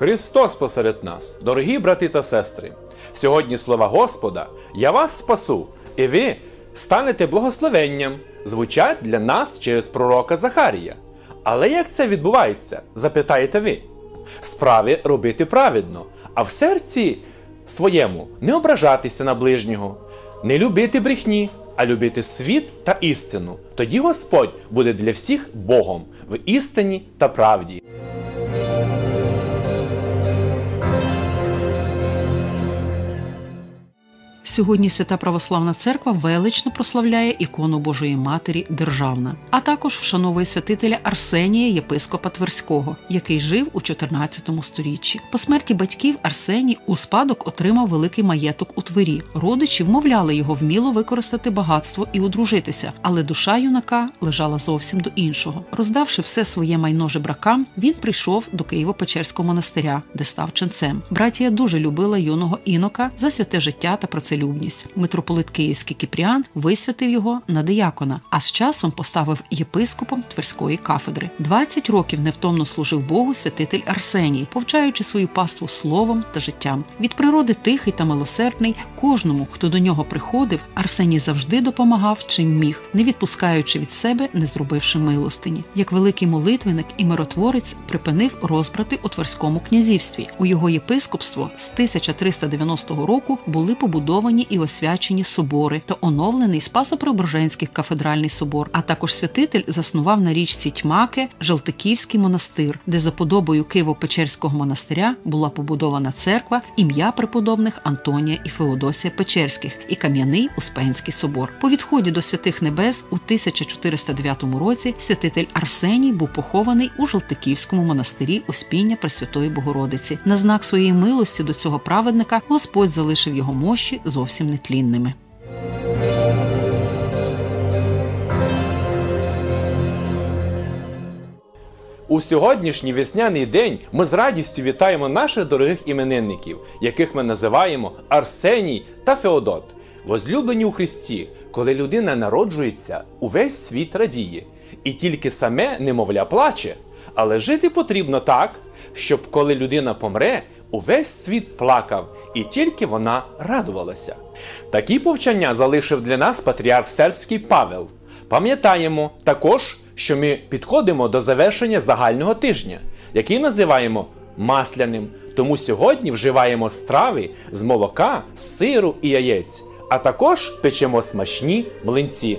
Христос посеред нас, дорогі брати та сестри. Сьогодні слова Господа, я вас спасу, і ви станете благословенням, звучать для нас через пророка Захарія. Але як це відбувається? запитаєте ви. Справи робити праведно, а в серці своєму не ображатися на ближнього, не любити брехні, а любити світ та істину. Тоді Господь буде для всіх Богом в істині та правді. Сьогодні Свята Православна Церква велично прославляє ікону Божої Матері Державна, а також вшановує святителя Арсенія, єпископа Тверського, який жив у 14 сторіччі. По смерті батьків Арсеній у спадок отримав великий маєток у Твері. Родичі вмовляли його вміло використати багатство і одружитися, але душа юнака лежала зовсім до іншого. Роздавши все своє майно жебракам, він прийшов до Києво-Печерського монастиря, де став ченцем. Братія дуже любила юного інока за святе життя та працелюбність. Митрополит Київський Кіпріан висвятив його на диякона, а з часом поставив єпископом Тверської кафедри. 20 років невтомно служив Богу святитель Арсеній, повчаючи свою паству словом та життям. Від природи тихий та милосердний, кожному, хто до нього приходив, Арсеній завжди допомагав чим міг, не відпускаючи від себе, не зробивши милостині. Як великий молитвенник і миротворець припинив розбрати у Тверському князівстві. У його єпископство з 1390 року були побудовані і освячені собори та оновлений Спасо-Преображенський кафедральний собор, а також святитель заснував на річці Тьмаке Жалтиківський монастир, де за подобою Києво-Печерського монастиря була побудована церква в ім'я преподобних Антонія і Феодосія Печерських і Кам'яний Успенський собор. По відході до святих небес у 1409 році святитель Арсеній був похований у Жалтиківському монастирі Успіння Пресвятої Богородиці. На знак своєї милості до цього праведника Господь залишив його мощі зовсім нетлінними. У сьогоднішній весняний день ми з радістю вітаємо наших дорогих іменинників, яких ми називаємо Арсеній та Феодот. Возлюблені у Христі, коли людина народжується, увесь світ радіє, і тільки саме немовля плаче. Але жити потрібно так, щоб коли людина помре, увесь світ плакав, і тільки вона радувалася. Такі повчання залишив для нас патріарх сербський Павел. Пам'ятаємо також, що ми підходимо до завершення загального тижня, який називаємо масляним. Тому сьогодні вживаємо страви з молока, сиру і яєць, а також печемо смачні млинці.